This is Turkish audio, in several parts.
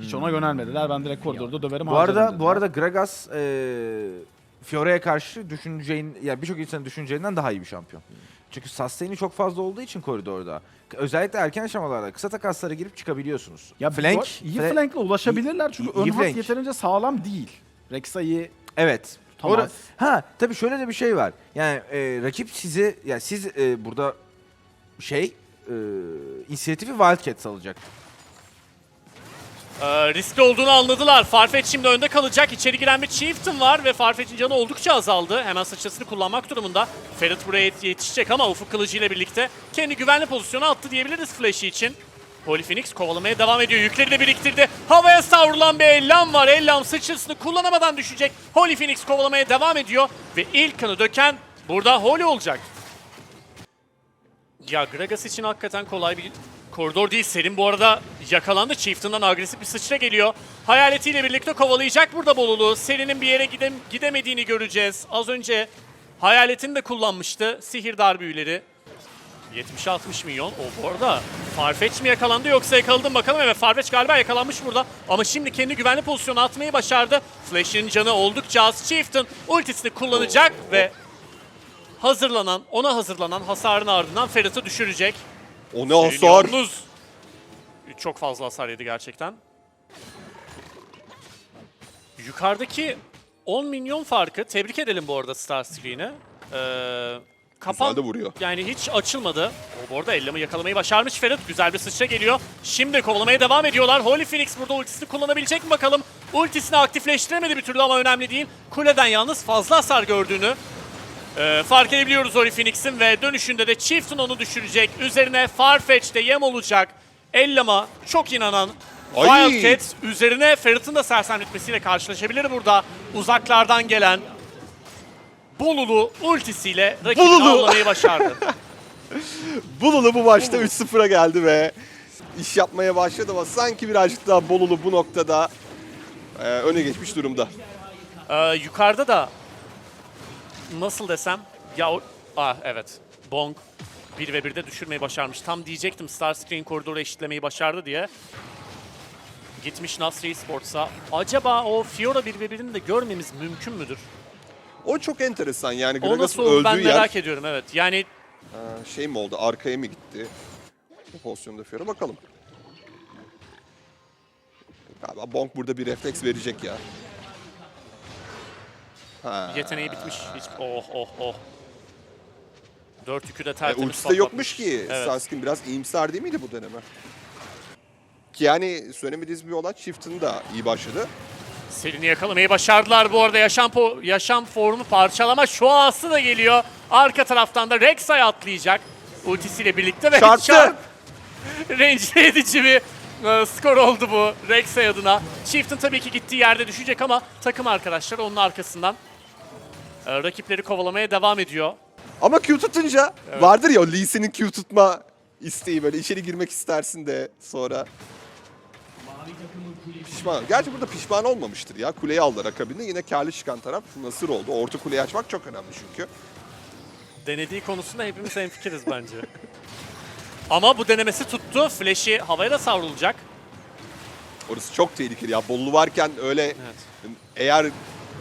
Hiç ona yönelmediler. Ben direkt koridorda döverim. Bu harcarım arada bu dediler. arada Gragas eee Fiore'ye karşı düşüneceğin ya birçok insanın düşüneceğinden daha iyi bir şampiyon. Çünkü sustain'i çok fazla olduğu için koridorda. Özellikle erken aşamalarda kısa takaslara girip çıkabiliyorsunuz. ya flank, flank, iyi fla- flankle ulaşabilirler çünkü iyi ön hat flank. yeterince sağlam değil. Rek'Sa'yı Evet. Tamam. Ora- ha tabii şöyle de bir şey var. Yani e, rakip sizi yani siz e, burada şey e, inisiyatifi Wildcats alacak. Ee, riskli olduğunu anladılar. Farfetch şimdi önde kalacak. İçeri giren bir Chieftain var ve Farfetch'in canı oldukça azaldı. Hemen sıçrasını kullanmak durumunda. Ferit buraya yet- yetişecek ama Ufuk Kılıcı ile birlikte kendi güvenli pozisyona attı diyebiliriz Flash'i için. Holy Phoenix kovalamaya devam ediyor. Yükleri de biriktirdi. Havaya savrulan bir Ellam var. Ellam sıçrasını kullanamadan düşecek. Holy Phoenix kovalamaya devam ediyor. Ve ilk kanı döken burada Holy olacak. Ya Gragas için hakikaten kolay bir koridor değil. Serin bu arada yakalandı. Chieftain'dan agresif bir sıçra geliyor. Hayaletiyle birlikte kovalayacak burada Bolulu. Serin'in bir yere gidem gidemediğini göreceğiz. Az önce Hayalet'ini de kullanmıştı. Sihir büyüleri. 70-60 milyon. O bu arada Farfetch mi yakalandı yoksa yakaladı mı bakalım. Evet Farfetch galiba yakalanmış burada. Ama şimdi kendi güvenli pozisyona atmayı başardı. Flash'in canı oldukça az. Chieftain ultisini kullanacak ve hazırlanan, ona hazırlanan hasarın ardından Ferit'i düşürecek. O ne hasar? Yalnız çok fazla hasar yedi gerçekten. Yukarıdaki 10 milyon farkı tebrik edelim bu arada Starscreen'i. Ee, kapan Güzel de vuruyor. yani hiç açılmadı. O bu arada ellemi yakalamayı başarmış Ferit. Güzel bir sıçra geliyor. Şimdi kovalamaya devam ediyorlar. Holy Phoenix burada ultisini kullanabilecek mi bakalım. Ultisini aktifleştiremedi bir türlü ama önemli değil. Kuleden yalnız fazla hasar gördüğünü ee, fark edebiliyoruz Holy Phoenix'in ve dönüşünde de Chieftain onu düşürecek. Üzerine Farfetch de yem olacak. Ellama çok inanan Ay! Wildcat üzerine Ferit'in de sersemletmesiyle karşılaşabilir burada. Uzaklardan gelen Bolulu ultisiyle rakibini Bolulu! avlamayı başardı. Bululu bu maçta 3-0'a geldi ve iş yapmaya başladı ama sanki birazcık daha Bolulu bu noktada e, öne geçmiş durumda. Ee, yukarıda da nasıl desem ya ah evet Bong 1 ve 1'de düşürmeyi başarmış. Tam diyecektim Starscreen koridoru eşitlemeyi başardı diye. Gitmiş Nasri Esports'a. Acaba o Fiora 1 ve 1'ini de görmemiz mümkün müdür? O çok enteresan yani O nasıl olur ben öldüğü yer merak ediyorum evet. Yani e, şey mi oldu arkaya mı gitti? Bu pozisyonda Fiora bakalım. Galiba Bonk burada bir refleks verecek ya. Ha. yeteneği bitmiş. Hiç, oh oh oh. 4 yükü de E, tertemiz ultisi de yokmuş ki. Evet. Sarskin biraz iyimser değil miydi bu deneme? Ki yani söylemediğiniz bir olan Chieftain da iyi başladı. Selin'i yakalamayı başardılar bu arada. Yaşam po yaşam formu parçalama şoası da geliyor. Arka taraftan da Rek'Sai atlayacak. Ultisiyle birlikte ve Çarptı. çarp- Rencide edici bir e, skor oldu bu Rek'Sai adına. Chieftain tabii ki gittiği yerde düşecek ama takım arkadaşları onun arkasından e, rakipleri kovalamaya devam ediyor. Ama Q tutunca vardır ya o Lee Sin'in Q tutma isteği böyle içeri girmek istersin de sonra pişman. Gerçi burada pişman olmamıştır ya. Kuleyi aldılar akabinde. Yine karlı çıkan taraf Nasır oldu. Orta kuleyi açmak çok önemli çünkü. Denediği konusunda hepimiz hemfikiriz bence. Ama bu denemesi tuttu. Flash'i havaya da savrulacak. Orası çok tehlikeli ya. Bollu varken öyle Evet. eğer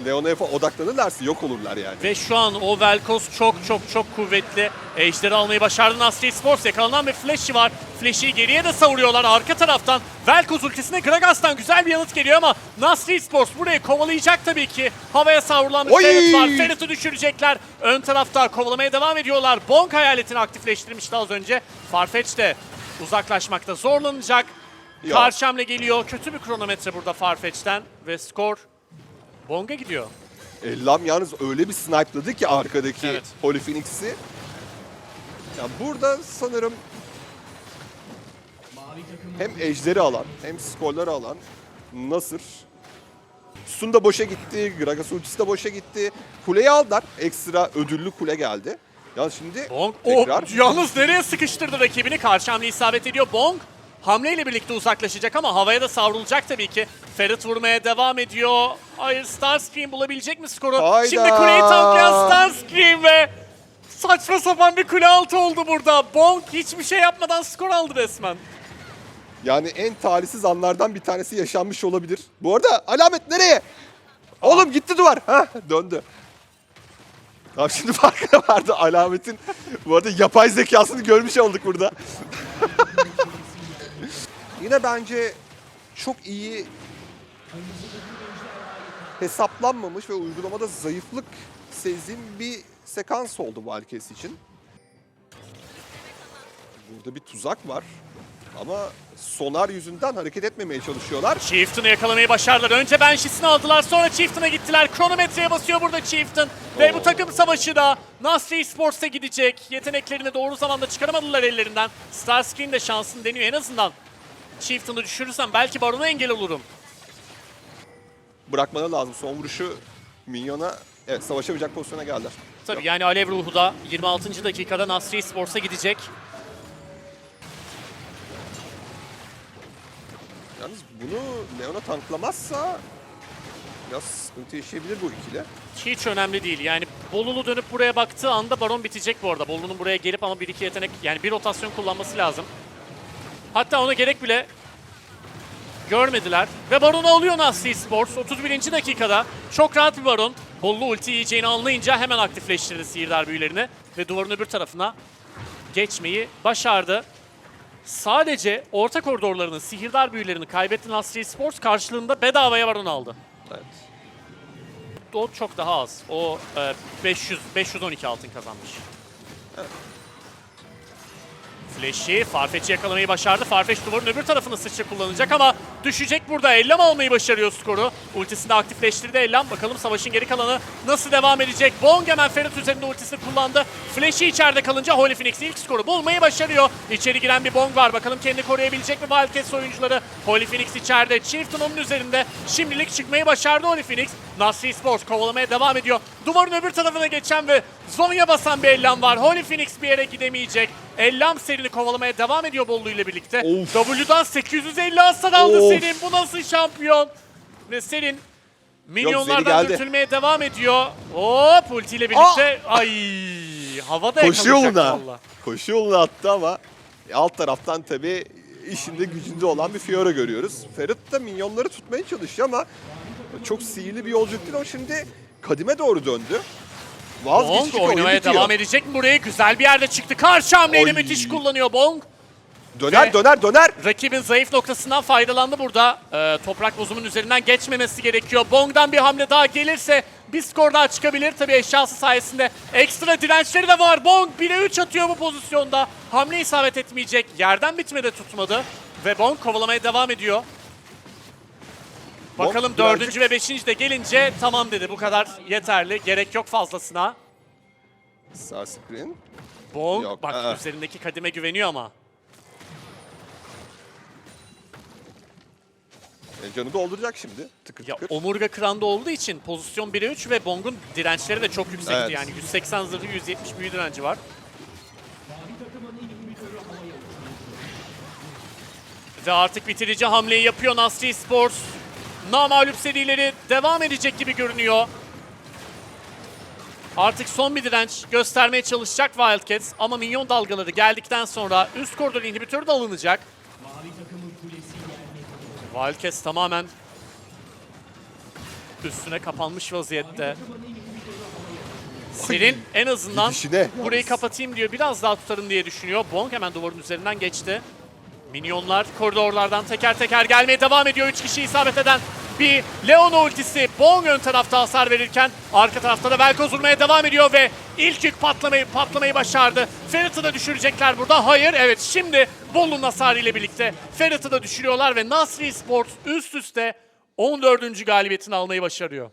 Leonef'a odaklanırlarsa yok olurlar yani. Ve şu an o Velkos çok çok çok kuvvetli. Ejderi almayı başardı Nasri Sports. Yakalanan bir flash'i var. Flash'i geriye de savuruyorlar arka taraftan. Velkos ultisine Gragas'tan güzel bir yanıt geliyor ama Nasri Sports burayı kovalayacak tabii ki. Havaya savrulan bir Oy! Ferit var. Ferit'i düşürecekler. Ön tarafta kovalamaya devam ediyorlar. Bonk hayaletini aktifleştirmişti az önce. Farfetch de uzaklaşmakta zorlanacak. Karşı hamle geliyor. Kötü bir kronometre burada Farfetch'ten ve skor Bong'a gidiyor. Ellam yalnız öyle bir snipeladı ki arkadaki Evet. Holy Phoenix'i. Ya burada sanırım hem ejderi alan hem skorları alan Nasır. Sun da boşa gitti, Gragas ultisi de boşa gitti. Kuleyi aldılar. Ekstra ödüllü kule geldi. Ya şimdi Bong tekrar o yalnız nereye sıkıştırdı rakibini? Karşı hamle isabet ediyor. Bong hamleyle birlikte uzaklaşacak ama havaya da savrulacak tabii ki. Ferit vurmaya devam ediyor. Hayır Starscream bulabilecek mi skoru? Hayda! Şimdi kuleyi tanklayan Starscream ve saçma sapan bir kule altı oldu burada. Bong hiçbir şey yapmadan skor aldı resmen. Yani en talihsiz anlardan bir tanesi yaşanmış olabilir. Bu arada alamet nereye? Oğlum gitti duvar. Ha döndü. Abi şimdi farkına vardı alametin. Bu arada yapay zekasını görmüş olduk burada. Yine bence çok iyi hesaplanmamış ve uygulamada zayıflık sezdiğim bir sekans oldu Wildcats için. Burada bir tuzak var. Ama sonar yüzünden hareket etmemeye çalışıyorlar. Chieftain'ı yakalamayı başardılar. Önce Banshee'sini aldılar sonra Chieftain'a gittiler. Kronometreye basıyor burada Chieftain. Ve bu takım savaşı da Nasri Sports'a gidecek. Yeteneklerini doğru zamanda çıkaramadılar ellerinden. Starscreen de şansını deniyor en azından. Chieftain'ı düşürürsem belki Baron'a engel olurum. Bırakmaları lazım. Son vuruşu Minyon'a evet savaşamayacak pozisyona geldiler. Tabii yani Alev Ruhu da 26. dakikada Nasri Sports'a gidecek. Yalnız bunu Leon'a tanklamazsa biraz sıkıntı yaşayabilir bu ikili. Hiç önemli değil. Yani Bolulu dönüp buraya baktığı anda Baron bitecek bu arada. Bolulu'nun buraya gelip ama bir iki yetenek yani bir rotasyon kullanması lazım. Hatta ona gerek bile görmediler. Ve Baron'u alıyor Nasri Sports 31. dakikada. Çok rahat bir Baron. Bolulu ulti yiyeceğini anlayınca hemen aktifleştirdi sihirdar büyülerini. Ve duvarın öbür tarafına geçmeyi başardı. Sadece orta koridorlarının sihirdar büyülerini kaybetti Nasri Sports karşılığında bedavaya Baron aldı Evet. o çok daha az. O e, 500 512 altın kazanmış. Flash'i Farfetch'i yakalamayı başardı. Farfetch duvarın öbür tarafını sıçra kullanacak ama düşecek burada. Ellem almayı başarıyor skoru. Ultisini aktifleştirdi Ellem. Bakalım savaşın geri kalanı nasıl devam edecek. Bong hemen Ferit üzerinde ultisini kullandı. Flash'i içeride kalınca Holy Phoenix ilk skoru bulmayı başarıyor. İçeri giren bir Bong var. Bakalım kendi koruyabilecek mi Wildcats oyuncuları. Holy Phoenix içeride. Chieftain onun üzerinde. Şimdilik çıkmayı başardı Holy Phoenix. Nasri Sports kovalamaya devam ediyor. Duvarın öbür tarafına geçen ve Zonya basan bir Ellem var. Holy Phoenix bir yere gidemeyecek. Ellem serini kovalamaya devam ediyor Bollu ile birlikte. Of. W'dan 850 hasar aldı Of. Serin. Bu nasıl şampiyon? Ve Serin milyonlardan geldi. dürtülmeye devam ediyor. Hop ultiyle birlikte. Ay havada Koşu yakalayacak valla. Koşu yoluna attı ama alt taraftan tabii işinde gücünde olan bir Fiora görüyoruz. Ferit de minyonları tutmaya çalışıyor ama çok sihirli bir yolculuk değil. O şimdi kadime doğru döndü. Bong Vazgeçtik oynamaya bitiyor. devam edecek mi buraya? Güzel bir yerde çıktı. Karşı hamleyle Oy. müthiş kullanıyor Bong. Döner Ve- döner döner. Rakibin zayıf noktasından faydalandı burada. Ee, toprak bozumun üzerinden geçmemesi gerekiyor. Bong'dan bir hamle daha gelirse bir skor daha çıkabilir. Tabii eşyası sayesinde ekstra dirençleri de var. Bong 1'e 3 atıyor bu pozisyonda. Hamle isabet etmeyecek. Yerden bitmede tutmadı. Ve Bong kovalamaya devam ediyor. Bakalım dördüncü ve beşinci de gelince tamam dedi. Bu kadar yeterli. Gerek yok fazlasına. Star screen. Bong Yok, bak aa. üzerindeki kadime güveniyor ama. E, canı dolduracak şimdi. Tıkır Ya tıkır. omurga kıranda olduğu için pozisyon 1'e 3 ve Bong'un dirençleri de çok yüksekti. Evet. Yani 180 zırhı 170 büyü direnci var. Ve artık bitirici hamleyi yapıyor Nasri Sports. Namalüp serileri devam edecek gibi görünüyor. Artık son bir direnç göstermeye çalışacak Wildcats ama minyon dalgaları geldikten sonra üst koridor inhibitörü de alınacak. Wildcats tamamen üstüne kapanmış vaziyette. Serin en azından Gidişine burayı kapatayım diyor. Biraz daha tutarım diye düşünüyor. Bong hemen duvarın üzerinden geçti. Minyonlar koridorlardan teker teker gelmeye devam ediyor. 3 kişi isabet eden bir Leon ultisi. Bong ön tarafta hasar verirken arka tarafta da Velkoz vurmaya devam ediyor ve ilk yük patlamayı patlamayı başardı. Ferit'i de düşürecekler burada. Hayır evet şimdi Bolu'nun hasarı ile birlikte Ferit'i de düşürüyorlar ve Nasri Sports üst üste 14. galibiyetini almayı başarıyor.